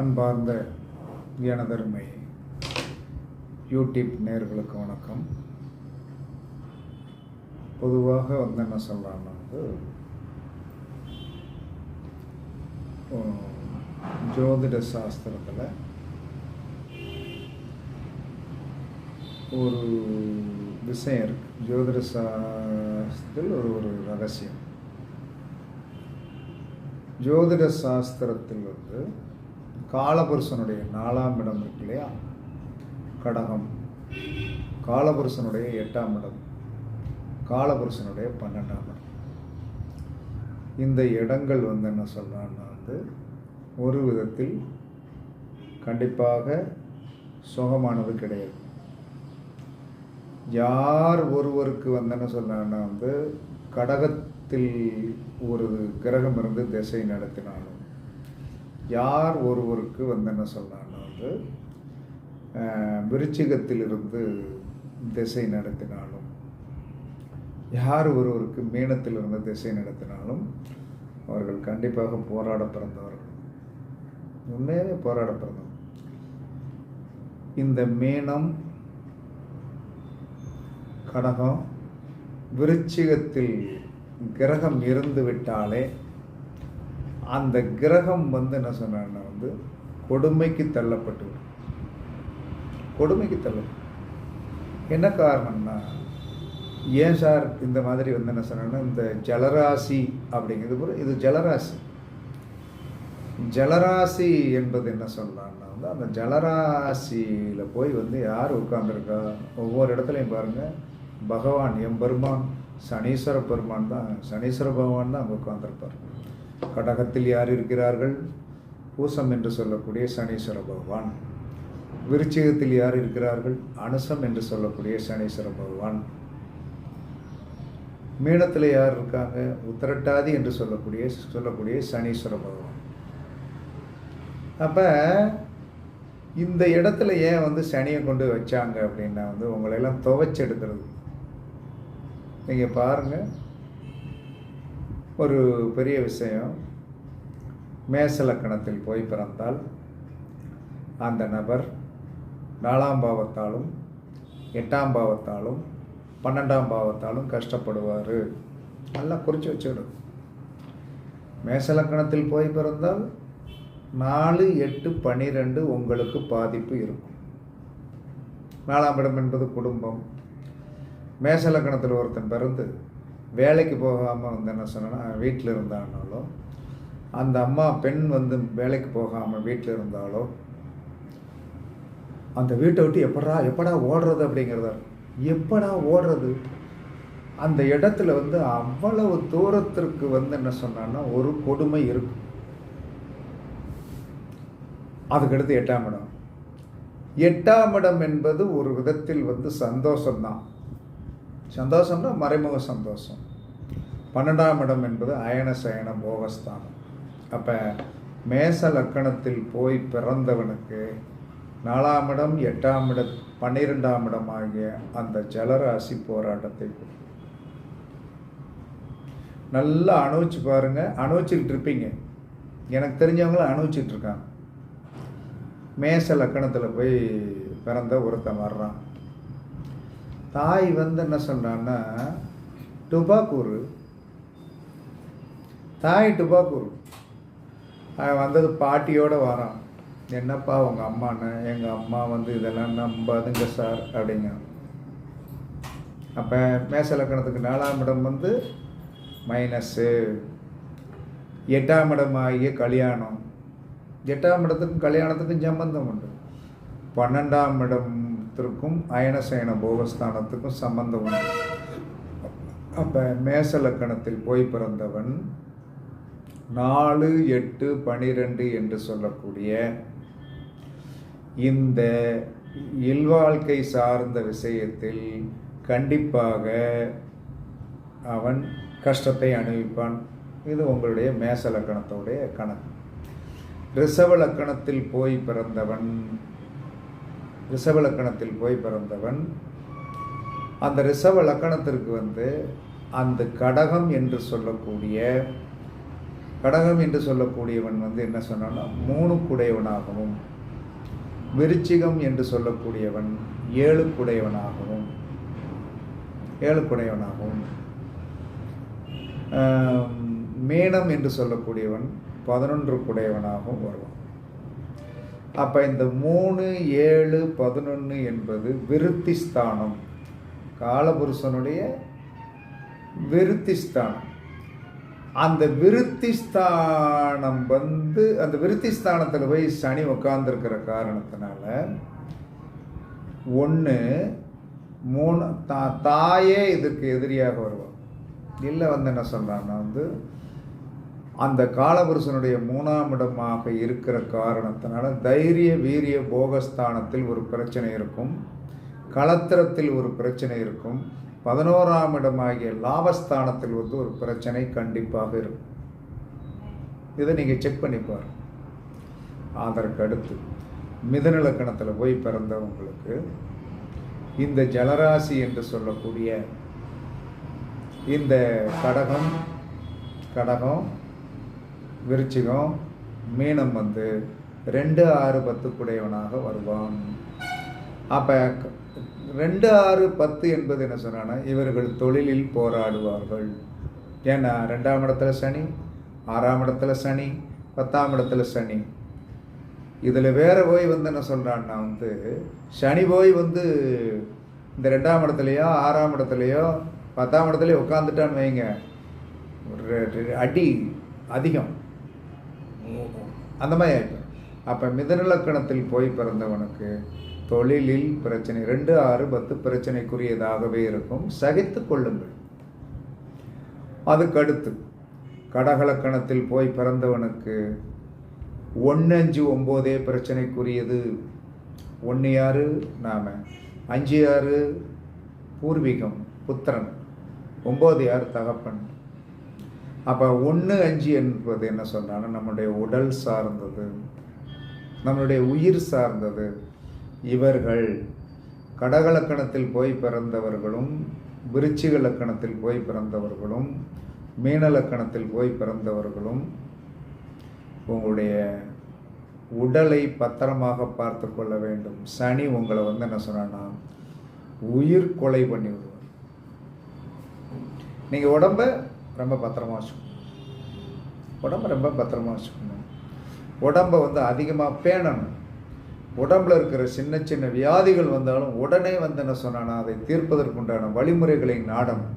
அன்பார்ந்த எனதருமை யூடியூப் நேர்களுக்கு வணக்கம். பொதுவாக வந்து என்ன சொல்கிறான்னா வந்து ஜோதிட சாஸ்திரத்தில் ஒரு விஷயம் இருக்கு. ஜோதிட சாஸ்திரத்தில் ஒரு ஒரு ரகசியம். ஜோதிட சாஸ்திரத்தில் வந்து காலபுருஷனுடைய நாலாம் இடம் இருக்கு இல்லையா? கடகம். காலபுருஷனுடைய எட்டாம் இடம். காலபுருஷனுடைய பன்னெண்டாம் இடம். இந்த இடங்கள் வந்து என்ன சொல்கிறான்னா வந்து ஒரு விதத்தில் கண்டிப்பாக சுகமானது கிடையாது. யார் ஒருவருக்கு வந்து என்ன சொல்கிறான்னா வந்து கடகத்தில் ஒரு கிரகம் இருந்து திசை நடத்தினாலும் யார் ஒருவருக்கு வந்து என்ன சொல்றாங்கன்னா வந்து விருச்சிகத்திலிருந்து திசை நடத்தினாலும் யார் ஒருவருக்கு மீனத்திலிருந்து திசை நடத்தினாலும் அவர்கள் கண்டிப்பாக போராட பிறந்தவர்கள். உண்மையாகவே போராட பிறந்தவர்கள். இந்த மீனம் கடகம் விருச்சிகத்தில் கிரகம் இருந்து விட்டாலே அந்த கிரகம் வந்து என்ன சொன்னான்னா வந்து கொடுமைக்கு தள்ளப்பட்டு கொடுமைக்கு தள்ள என்ன காரணம்னா ஏன் சார் இந்த மாதிரி வந்து என்ன சொன்னா இந்த ஜலராசி அப்படிங்கிறது இது ஜலராசி. ஜலராசி என்பது என்ன சொல்லலாம்னா வந்து அந்த ஜலராசியில் போய் வந்து யார் உட்காந்துருக்கா ஒவ்வொரு இடத்துலையும் பாருங்கள் பகவான் எம்பெருமான் சனீஸ்வர பெருமான் தான் சனீஸ்வர பகவான் தான் அங்கே உட்காந்துருப்பார் கடகத்தில் யார் இருக்கிறார்கள்? பூசம் என்று சொல்லக்கூடிய சனீஸ்வர பகவான். விருச்சிகத்தில் யார் இருக்கிறார்கள்? அனுசம் என்று சொல்லக்கூடிய சனீஸ்வர பகவான். மீனத்தில் யார் இருக்காங்க? உத்திரட்டாதி என்று சொல்லக்கூடிய சொல்லக்கூடிய சனீஸ்வர பகவான். அப்போ இந்த இடத்துல ஏன் வந்து சனியை கொண்டு வச்சாங்க அப்படின்னா வந்து உங்களையெல்லாம் துவைச்சு எடுக்கிறது. நீங்கள் பாருங்கள் ஒரு பெரிய விஷயம். மேசலக்கணத்தில் போய் பிறந்தால் அந்த நபர் நாலாம் பாவத்தாலும் எட்டாம் பாவத்தாலும் பன்னெண்டாம் பாவத்தாலும் கஷ்டப்படுவார். நல்லா குறித்து வச்சுக்கிடும் மேசலக்கணத்தில் போய் பிறந்தால் நாலு எட்டு பன்னிரெண்டு உங்களுக்கு பாதிப்பு இருக்கும். நாலாம் இடம் என்பது குடும்பம். மேசலக்கணத்தில் ஒருத்தன் பிறந்து வேலைக்கு போகாமல் வந்து என்ன சொன்னேன்னா வீட்டில் இருந்தானாலோ அந்த அம்மா பெண் வந்து வேலைக்கு போகாமல் வீட்டில் இருந்தாலோ அந்த வீட்டை விட்டு எப்படா எப்படா ஓடுறது அப்படிங்கிறத எப்படா ஓடுறது? அந்த இடத்துல வந்து அவ்வளவு தூரத்திற்கு வந்து என்ன சொன்னான்னா ஒரு கொடுமை இருக்கும். அதுக்கடுத்து எட்டாம் இடம். எட்டாம் இடம் என்பது ஒரு விதத்தில் வந்து சந்தோஷம்தான். சந்தோஷம்னா மறைமுக சந்தோஷம். பன்னெண்டாம் இடம் என்பது அயன சயன போகஸ்தானம் அப்போ மேச லக்கணத்தில் போய் பிறந்தவனுக்கு நாலாம் இடம் எட்டாம் இடம் பன்னிரெண்டாம் இடம் ஆகிய அந்த ஜலராசி போராட்டத்தை நல்லா அனுபவிச்சு பாருங்க. அனுபவிச்சுக்கிட்டு இருப்பீங்க. எனக்கு தெரிஞ்சவங்களும் அனுபவிச்சுட்டு மேச லக்கணத்தில் போய் பிறந்த ஒருத்தன் வர்றான். தாய் வந்து என்ன சொல்றான்னா டுபாக்கூர் தாய் டுபாக்கூர் அவன் வந்தது பாட்டியோடு வரான். என்னப்பா உங்கள் அம்மான்னு? எங்கள் அம்மா வந்து இதெல்லாம் நம்பாதுங்க சார் அப்படிங்க அப்போ மேசலக்கணத்துக்கு நாலாம் இடம் வந்து மைனஸ்ஸு எட்டாம் இடம் ஆகிய கல்யாணம். எட்டாம் இடத்துக்கும் கல்யாணத்துக்கும் சம்பந்தம் உண்டு. பன்னெண்டாம் இடம் ஸ்தானத்திற்கும் அயனசயன போகஸ்தானத்துக்கும் சம்பந்தம் உண்டு. அப்போ மேச லக்கணத்தில் போய் பிறந்தவன் நாலு எட்டு பனிரெண்டு என்று சொல்லக்கூடிய இந்த இல்வாழ்க்கை சார்ந்த விஷயத்தில் கண்டிப்பாக அவன் கஷ்டத்தை அனுபவிப்பான். இது உங்களுடைய மேச லக்கணத்தோடைய கணக்கு. ரிசவ லக்கணத்தில் போய் பிறந்தவன் ரிஷப லக்கணத்தில் போய் பிறந்தவன். அந்த ரிஷப லக்கணத்திற்கு வந்து அந்த கடகம் என்று சொல்லக்கூடிய கடகம் என்று சொல்லக்கூடியவன் வந்து என்ன சொன்னான்னா மூணுக்குடையவனாகவும் விருச்சிகம் என்று சொல்லக்கூடியவன் ஏழுக்குடையவனாகவும் ஏழுக்குடையவனாகவும் குடையவனாகவும் மேனம் என்று சொல்லக்கூடியவன் பதினொன்று குடையவனாகவும் வருவான். அப்போ இந்த மூணு ஏழு பதினொன்று என்பது விருத்தி ஸ்தானம். காலபுருஷனுடைய விருத்தி ஸ்தானம். அந்த விருத்தி ஸ்தானம் வந்து அந்த விருத்தி ஸ்தானத்தில் போய் சனி உட்கார்ந்துருக்கிற காரணத்தினால ஒன்று மூணு தா தாயே இதுக்கு எதிரியாக வருவான். இல்லை வந்து என்ன சொல்கிறான்னா வந்து அந்த காலபுருஷனுடைய மூணாம் இடமாக இருக்கிற காரணத்தினால தைரிய வீரிய போகஸ்தானத்தில் ஒரு பிரச்சனை இருக்கும். களத்திரத்தில் ஒரு பிரச்சனை இருக்கும். பதினோராம் இடமாகிய லாபஸ்தானத்தில் வந்து ஒரு பிரச்சனை கண்டிப்பாக இருக்கும். இதை நீங்கள் செக் பண்ணி பாருங்கள் அதற்கு அடுத்து மிதநிலக்கணத்தில் போய் பிறந்தவங்களுக்கு இந்த ஜலராசி என்று சொல்லக்கூடிய இந்த கடகம் கடகம் விருச்சிகம் மீனம் வந்து ரெண்டு ஆறு பத்துக்குடையவனாக வருவான். அப்போ ரெண்டு ஆறு பத்து என்பது என்ன சொன்னான்னா இவர்கள் தொழிலில் போராடுவார்கள். ஏன்னா ரெண்டாம் இடத்துல சனி ஆறாம் இடத்துல சனி பத்தாம் இடத்துல சனி. இதில் வேறு போய் வந்து என்ன சொல்கிறான்னா வந்து சனி போய் வந்து இந்த ரெண்டாம் இடத்துலையோ ஆறாம் இடத்துலையோ பத்தாம் இடத்துலையோ உட்காந்துட்டான்னு வைங்க. ஒரு அடி அதிகம். அந்த மாதிரி ஆயிடும் அப்போ மிதநலக்கணத்தில் போய் பிறந்தவனுக்கு தொழிலில் பிரச்சனை ரெண்டு ஆறு பத்து பிரச்சனைக்குரியதாகவே இருக்கும். சகித்து கொள்ளுங்கள். அதுக்கடுத்து கடகலக்கணத்தில் போய் பிறந்தவனுக்கு ஒன்று அஞ்சு ஒம்போதே பிரச்சனைக்குரியது. ஒன்று ஆறு நாம் அஞ்சு ஆறு பூர்வீகம் புத்திரன் ஒம்பது ஆறு தகப்பன். அப்போ ஒன்று அஞ்சு என்பது என்ன சொல்றாங்கன்னா நம்முடைய உடல் சார்ந்தது நம்மளுடைய உயிர் சார்ந்தது. இவர்கள் கடகலக்கணத்தில் போய் பிறந்தவர்களும் விருச்சிக லக்கணத்தில் போய் பிறந்தவர்களும் மீன லக்கணத்தில் போய் பிறந்தவர்களும் உங்களுடைய உடலை பத்திரமாக பார்த்து கொள்ள வேண்டும். சனி உங்களை வந்து என்ன சொன்னா உயிர் கொலை பண்ணி விடுவார். நீங்கள் உடம்ப ரொம்ப பத்திரமாக வச்சுக்கணும். உடம்ப ரொம்ப பத்திரமாக வச்சுக்கணும். உடம்ப வந்து அதிகமாக பேணணும். உடம்புல இருக்கிற சின்ன சின்ன வியாதிகள் வந்தாலும் உடனே வந்து என்ன சொன்னானா அதை தீர்ப்பதற்குண்டான வழிமுறைகளை நாடணும்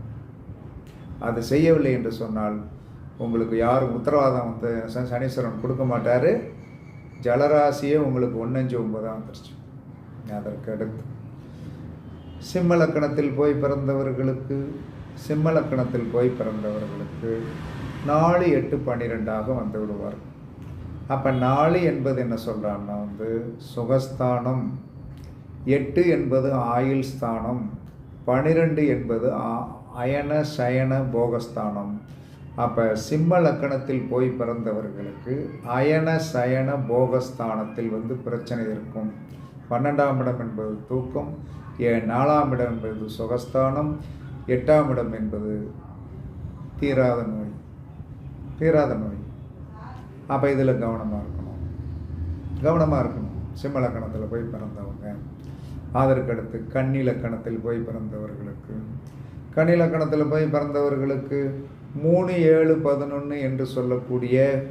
அதை செய்யவில்லை என்று சொன்னால் உங்களுக்கு யாரும் உத்தரவாதம் வந்து சனீஸ்வரன் கொடுக்க மாட்டார். ஜலராசியே உங்களுக்கு ஒன்னஞ்சு ஒன்பதாக வந்துருச்சு. அதற்கு அடுத்து சிம்ம லக்கணத்தில் போய் பிறந்தவர்களுக்கு சிம்மலக்கணத்தில் போய் பிறந்தவர்களுக்கு நாலு எட்டு பன்னிரெண்டாக வந்து விடுவார். அப்போ நாலு என்பது என்ன சொல்கிறான்னா வந்து சுகஸ்தானம் எட்டு என்பது ஆயுள் ஸ்தானம் பன்னிரெண்டு என்பது ஆ- அயன சயன போகஸ்தானம். அப்போ சிம்ம லக்கணத்தில் போய் பிறந்தவர்களுக்கு அயன சயன போகஸ்தானத்தில் வந்து பிரச்சனை இருக்கும். பன்னெண்டாம் இடம் என்பது தூக்கம் ஏ நாலாம் இடம் என்பது சுகஸ்தானம் எட்டாம் இடம் என்பது தீராத நோய். தீராத நோய். அப்போ இதில் கவனமாக இருக்கணும். கவனமாக இருக்கணும். சிம்மலக்கணத்தில் போய் பிறந்தவங்க. அதற்கடுத்து கண்ணிலக்கணத்தில் போய் பிறந்தவர்களுக்கு. கண்ணிலக்கணத்தில் போய் பிறந்தவர்களுக்கு மூணு ஏழு பதினொன்று என்று சொல்லக்கூடிய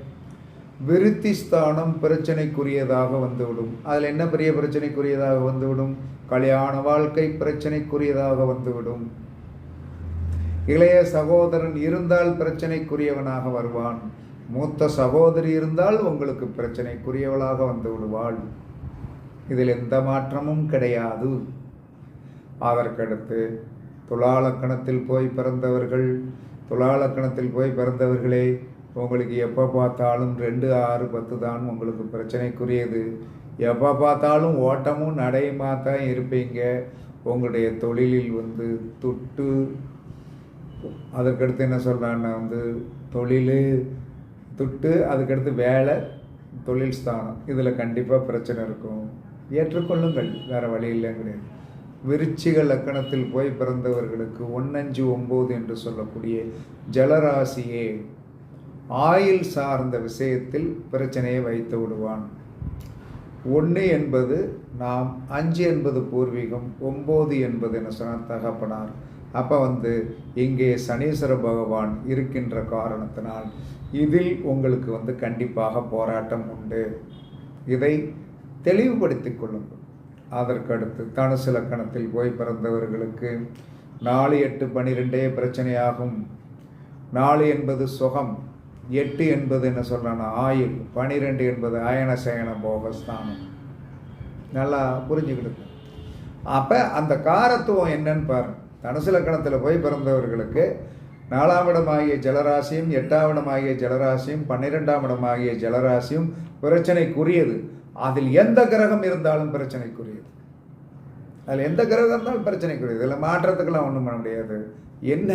விருத்தி ஸ்தானம் பிரச்சனைக்குரியதாக வந்துவிடும். அதில் என்ன பெரிய பிரச்சனைக்குரியதாக வந்துவிடும்? கல்யாண வாழ்க்கை பிரச்சனைக்குரியதாக வந்துவிடும். இளைய சகோதரன் இருந்தால் பிரச்சனைக்குரியவனாக வருவான். மூத்த சகோதரி இருந்தால் உங்களுக்கு பிரச்சனைக்குரியவளாக வந்து விடுவாள். இதில் எந்த மாற்றமும் கிடையாது. அதற்கடுத்து துலாலக்கணத்தில் போய் பிறந்தவர்கள் துலாலக்கணத்தில் போய் பிறந்தவர்களே உங்களுக்கு எப்போ பார்த்தாலும் ரெண்டு ஆறு பத்து தான் உங்களுக்கு பிரச்சனைக்குரியது. எப்போ பார்த்தாலும் ஓட்டமும் நடையுமா தான் இருப்பீங்க. உங்களுடைய தொழிலில் வந்து துட்டு அதற்கடுத்து என்ன சொல்கிறான்னா வந்து தொழில் துட்டு அதுக்கடுத்து வேலை தொழில் ஸ்தானம். இதில் கண்டிப்பாக பிரச்சனை இருக்கும். ஏற்றுக்கொள்ளுங்கள். வேறு வழி இல்லை கிடையாது. விருச்சிக லக்கணத்தில் போய் பிறந்தவர்களுக்கு ஒன்னஞ்சு ஒம்பது என்று சொல்லக்கூடிய ஜலராசியே ஆயில் சார்ந்த விஷயத்தில் பிரச்சனையை வைத்து விடுவான். ஒன்று என்பது நாம் அஞ்சு என்பது பூர்வீகம் ஒம்பது என்பது என்ன சொன்னால் தகப்பனார். அப்போ வந்து இங்கே சனீஸ்வர பகவான் இருக்கின்ற காரணத்தினால் இதில் உங்களுக்கு வந்து கண்டிப்பாக போராட்டம் உண்டு. இதை தெளிவுபடுத்திக் கொள்ளுங்கள். அதற்கடுத்து தனுசு லக்கணத்தில் போய் பிறந்தவர்களுக்கு நாலு எட்டு பனிரெண்டே பிரச்சனையாகும். நாலு என்பது சுகம் எட்டு என்பது என்ன சொல்கிறான்னா ஆயுள் பனிரெண்டு என்பது அயன சயன போகஸ்தானம். நல்லா புரிஞ்சுக்கிடுது அப்போ அந்த காரத்துவம் என்னன்னு பாருங்க. தனுசு லக்கணத்தில் போய் பிறந்தவர்களுக்கு நாலாம் இடமாகிய ஜலராசியும் எட்டாம் இடமாகிய ஜலராசியும் பன்னிரெண்டாம் இடமாகிய ஜலராசியும் பிரச்சனைக்குரியது. அதில் எந்த கிரகம் இருந்தாலும் பிரச்சனைக்குரியது. அதில் எந்த கிரகம் இருந்தாலும் பிரச்சனைக்குரியது. இதில் மாற்றத்துக்கெல்லாம் ஒன்றும் பண்ண முடியாது. என்ன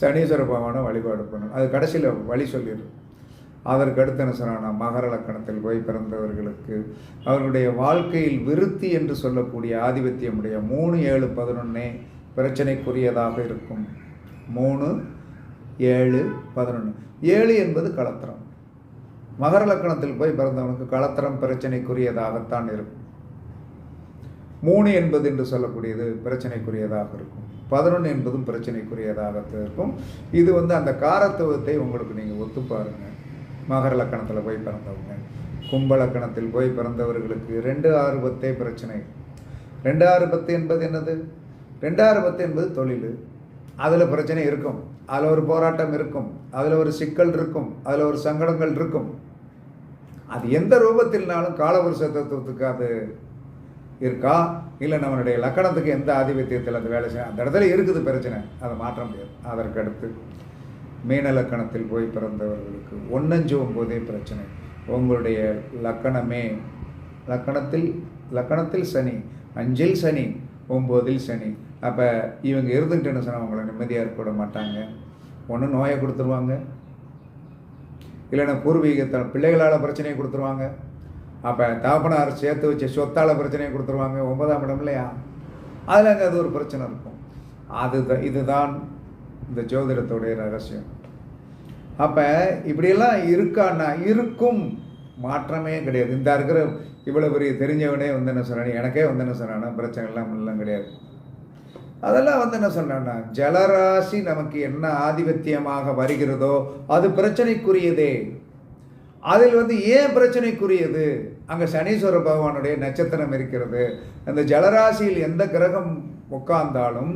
சனீஸ்வர பகவானை வழிபாடு பண்ணணும். அது கடைசியில் வழி சொல்லிடும் அதற்கு அடுத்து என்ன மகர லக்கணத்தில் போய் பிறந்தவர்களுக்கு அவர்களுடைய வாழ்க்கையில் விருத்தி என்று சொல்லக்கூடிய ஆதிபத்தியமுடைய மூணு ஏழு பதினொன்னே பிரச்சனைக்குரியதாக இருக்கும். மூணு ஏழு பதினொன்று ஏழு என்பது களத்திரம் மகர லக்கணத்தில் போய் பிறந்தவனுக்கு களத்திரம் பிரச்சனைக்குரியதாகத்தான் இருக்கும். மூணு என்பது என்று சொல்லக்கூடியது பிரச்சனைக்குரியதாக இருக்கும். பதினொன்று என்பதும் பிரச்சனைக்குரியதாக இருக்கும். இது வந்து அந்த காரத்துவத்தை உங்களுக்கு நீங்கள் ஒத்து பாருங்கள் மகர லக்கணத்தில் போய் பிறந்தவங்க. கும்ப லக்கணத்தில் போய் பிறந்தவர்களுக்கு ரெண்டு ஆறு பத்தே பிரச்சனை. ரெண்டு ஆறு பத்து என்பது என்னது? ரெண்டாயிரம் பத்து என்பது தொழில் அதில் பிரச்சனை இருக்கும். அதில் ஒரு போராட்டம் இருக்கும். அதில் ஒரு சிக்கல் இருக்கும். அதில் ஒரு சங்கடங்கள் இருக்கும். அது எந்த ரூபத்தில்னாலும் காலபுருஷ தத்துவத்துக்கு அது இருக்கா? இல்லை நம்மளுடைய லக்கணத்துக்கு எந்த ஆதிபத்தியத்தில் அந்த வேலை செய்ய அந்த இடத்துல இருக்குது பிரச்சனை. அதை மாற்ற முடியாது. அதற்கு அடுத்து மீன லக்கணத்தில் போய் பிறந்தவர்களுக்கு ஒன்னஞ்சு ஒம்போதே பிரச்சனை. உங்களுடைய லக்கணமே லக்கணத்தில் லக்கணத்தில் சனி அஞ்சில் சனி ஒம்போதில் சனி அப்போ இவங்க இருந்துக்கிட்டேன்னு சொன்னால் அவங்கள நிம்மதியாக இருக்க விட மாட்டாங்க. ஒன்று நோயை கொடுத்துருவாங்க. இல்லைன்னா பூர்வீகத்தால் பிள்ளைகளால் பிரச்சனையை கொடுத்துருவாங்க. அப்போ தாப்பனார் சேர்த்து வச்ச சொத்தால் பிரச்சனையை கொடுத்துருவாங்க. ஒன்பதாம் இடம் இல்லையா? அதில் அங்கே அது ஒரு பிரச்சனை இருக்கும். அது இதுதான் இந்த ஜோதிடத்துடைய ரகசியம். அப்போ இப்படியெல்லாம் இருக்கான்னா இருக்கும் மாற்றமே கிடையாது. இந்த இருக்கிற இவ்வளோ பெரிய தெரிஞ்சவனே வந்து என்ன சொல்கிறானே எனக்கே வந்து என்ன சொல்கிறானா பிரச்சனைலாம் எல்லாம் கிடையாது. அதெல்லாம் வந்து என்ன சொல்கிறான்னா ஜலராசி நமக்கு என்ன ஆதிபத்தியமாக வருகிறதோ அது பிரச்சனைக்குரியதே. அதில் வந்து ஏன் பிரச்சனைக்குரியது? அங்கே சனீஸ்வர பகவானுடைய நட்சத்திரம் இருக்கிறது. அந்த ஜலராசியில் எந்த கிரகம் உட்கார்ந்தாலும்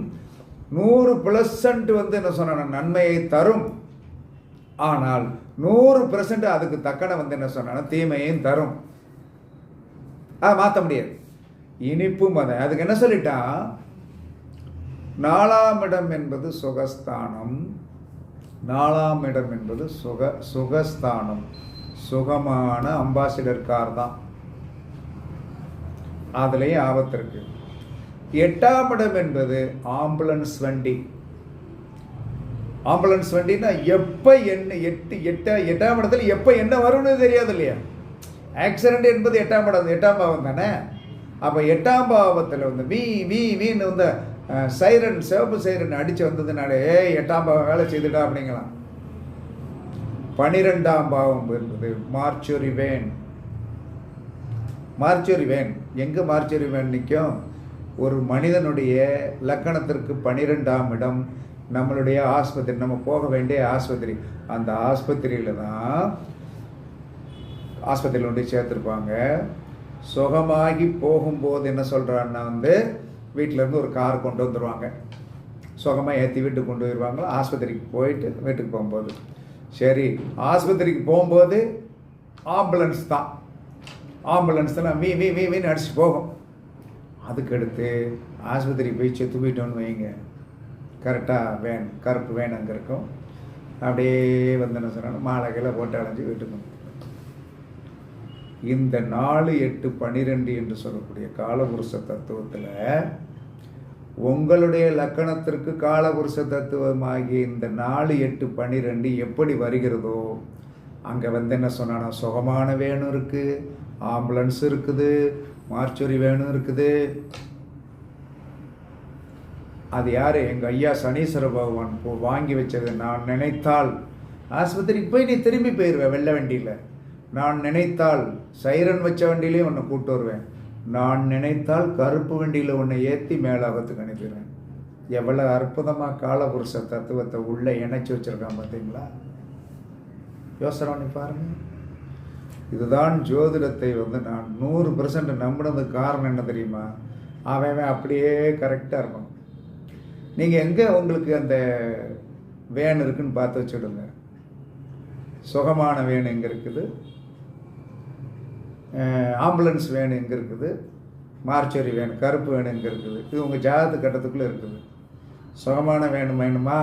நூறு பிளசன்ட் வந்து என்ன சொன்ன நன்மையை தரும். ஆனால் நூறு பெர்சன்ட் அதுக்கு தக்கன வந்து என்ன சொன்ன தீமையும் தரும். அதை மாற்ற முடியாது. இனிப்பும் அதை அதுக்கு என்ன சொல்லிட்டா நாலாம் இடம் என்பது சுகஸ்தானம். நாலாம் இடம் என்பது சுக சுகஸ்தானம். சுகமான அம்பாசிடர் கார் தான் அதுலேயும் ஆபத்து இருக்கு. எட்டாம் இடம் என்பது ஆம்புலன்ஸ் வண்டி. ஆம்புலன்ஸ் வண்டினா எப்போ என்ன எட்டு எட்டா எட்டாம் இடத்துல எப்போ என்ன வரும்னு தெரியாது இல்லையா? ஆக்சிடென்ட் என்பது எட்டாம் இடம் எட்டாம் பாவம் தானே? அப்போ எட்டாம் பாவத்தில் வந்து வீ வீ வீன்னு வந்து சைரன் சிவப்பு சைரன் அடித்து வந்ததுனாலே எட்டாம் பாவம் வேலை செய்துடா அப்படிங்களாம் பனிரெண்டாம் பாவம் இருந்தது மார்ச்சுரி வேன் மார்ச்சுரி வேன் எங்கே மார்ச்சுரி வேன் நிற்கும்? ஒரு மனிதனுடைய லக்கணத்திற்கு பனிரெண்டாம் இடம். நம்மளுடைய ஆஸ்பத்திரி நம்ம போக வேண்டிய ஆஸ்பத்திரி. அந்த ஆஸ்பத்திரியில் தான் ஆஸ்பத்திரியில் கொண்டு சேர்த்துருப்பாங்க. சுகமாகி போகும்போது என்ன சொல்கிறான்னா வந்து வீட்டிலேருந்து ஒரு கார் கொண்டு வந்துடுவாங்க சுகமாக ஏற்றி வீட்டுக்கு கொண்டு போயிடுவாங்களோ ஆஸ்பத்திரிக்கு போயிட்டு வீட்டுக்கு போகும்போது. சரி ஆஸ்பத்திரிக்கு போகும்போது ஆம்புலன்ஸ் தான். ஆம்புலன்ஸ் தான் மீ மீ மீ மீன் அடிச்சு போகும். அதுக்கடுத்து ஆஸ்பத்திரி போய் செத்து போயிட்டோன்னு வைங்க. கரெக்டாக வேன் கருப்பு வேன் அங்கே இருக்கும். அப்படியே வந்து என்ன சொன்னாலும் மாலை போட்டு அலைஞ்சு வீட்டுக்கு வந்து இந்த நாலு எட்டு பனிரெண்டு என்று சொல்லக்கூடிய காலபுருஷ தத்துவத்தில் உங்களுடைய லக்கணத்திற்கு காலபுருஷ தத்துவமாகிய இந்த நாலு எட்டு பன்னிரெண்டு எப்படி வருகிறதோ அங்கே வந்து என்ன சொன்னானா சுகமான வேணும் இருக்குது ஆம்புலன்ஸ் இருக்குது மார்ச்சுரி வேணும் இருக்குது. அது யார்? எங்கள் ஐயா சனீஸ்வர பகவான் வாங்கி வச்சது நான் நினைத்தால் ஆஸ்பத்திரிக்கு போய் நீ திரும்பி போயிடுவேன் வெள்ள வண்டியில். நான் நினைத்தால் சைரன் வச்ச வண்டியிலையும் உன்னை கூப்பிட்டு வருவேன். நான் நினைத்தால் கருப்பு வண்டியில் உன்னை ஏற்றி மேலாபத்துக்கு அனுப்பிடுறேன் எவ்வளோ அற்புதமாக காலபுருஷ தத்துவத்தை உள்ளே இணைச்சி வச்சுருக்கான் பார்த்தீங்களா? யோசனை பண்ணி பாருங்க. இதுதான் ஜோதிடத்தை வந்து நான் நூறு பர்சன்ட் நம்பினதுக்கு காரணம் என்ன தெரியுமா? அவன் அப்படியே கரெக்டாக இருக்கும் நீங்கள் எங்கே உங்களுக்கு அந்த வேன் இருக்குன்னு பார்த்து வச்சுடுங்க. சுகமான வேன் எங்கே இருக்குது? ஆம்புலன்ஸ் வேன் எங்கே இருக்குது? மார்ச்சரி வேன் கருப்பு வேன் எங்கே இருக்குது? இது உங்கள் ஜாதக கட்டத்துக்குள்ளே இருக்குது. சுகமான வேணும் வேணுமா?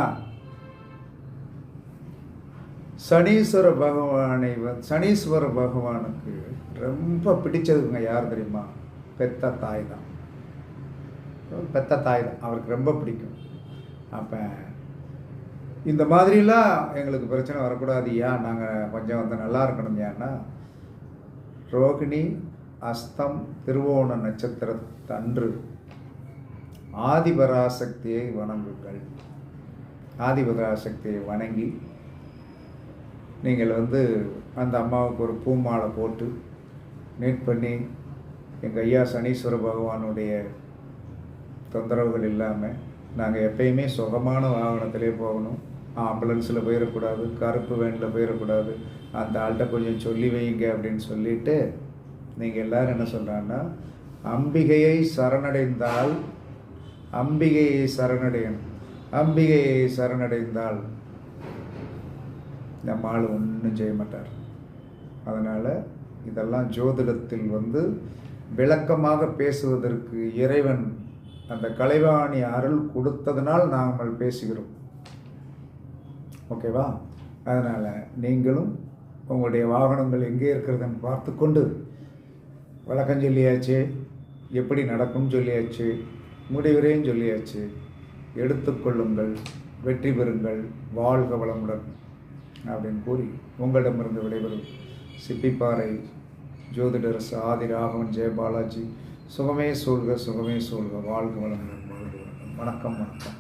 சனீஸ்வர பகவானை சனீஸ்வர பகவானுக்கு ரொம்ப பிடிச்சதுங்க யார் தெரியுமா? பெத்த தாய் தான். பெத்த தாய் தான். அவருக்கு ரொம்ப பிடிக்கும். அப்போ இந்த மாதிரிலாம் எங்களுக்கு பிரச்சனை வரக்கூடாது ஏன் நாங்கள் கொஞ்சம் வந்து நல்லா இருக்கணும் ஏன்னா ரோகிணி அஸ்தம் திருவோண நட்சத்திரத்தன்று ஆதிபராசக்தியை வணங்குங்கள். ஆதிபராசக்தியை வணங்கி நீங்கள் வந்து அந்த அம்மாவுக்கு ஒரு பூமாலை போட்டு நீட் பண்ணி எங்கள் ஐயா சனீஸ்வர பகவானுடைய தொந்தரவுகள் இல்லாமல் நாங்கள் எப்பயுமே சுகமான வாகனத்திலே போகணும். ஆம்புலன்ஸில் போயிடக்கூடாது கருப்பு வேனில் போயிடக்கூடாது அந்த ஆள்கிட்ட கொஞ்சம் சொல்லி வைங்க அப்படின்னு சொல்லிட்டு நீங்கள் எல்லோரும் என்ன சொல்கிறாங்கன்னா அம்பிகையை சரணடைந்தால் அம்பிகையை சரணடையணும். அம்பிகையை சரணடைந்தால் நம்ம ஆள் ஒன்றும் செய்ய மாட்டார். அதனால் இதெல்லாம் ஜோதிடத்தில் வந்து விளக்கமாக பேசுவதற்கு இறைவன் அந்த கலைவாணி அருள் கொடுத்ததனால் நாங்கள் பேசுகிறோம். ஓகேவா? அதனால் நீங்களும் உங்களுடைய வாகனங்கள் எங்கே இருக்கிறதுன்னு பார்த்து கொண்டு வழக்கம் சொல்லியாச்சு எப்படி நடக்கும் சொல்லியாச்சு முடிவுரையும் சொல்லியாச்சு எடுத்துக்கொள்ளுங்கள் வெற்றி பெறுங்கள் வாழ்க வளமுடன் அப்படின்னு கூறி உங்களிடமிருந்து விடைபெறும் சிப்பிப்பாறை ஜோதிடர் ஆதி ராகவன் ஜெயபாலாஜி சுகமே சூழ்க சுகமே சூழ்க வாழ்க வளமுடன் வாழ்க வணக்கம் வணக்கம்.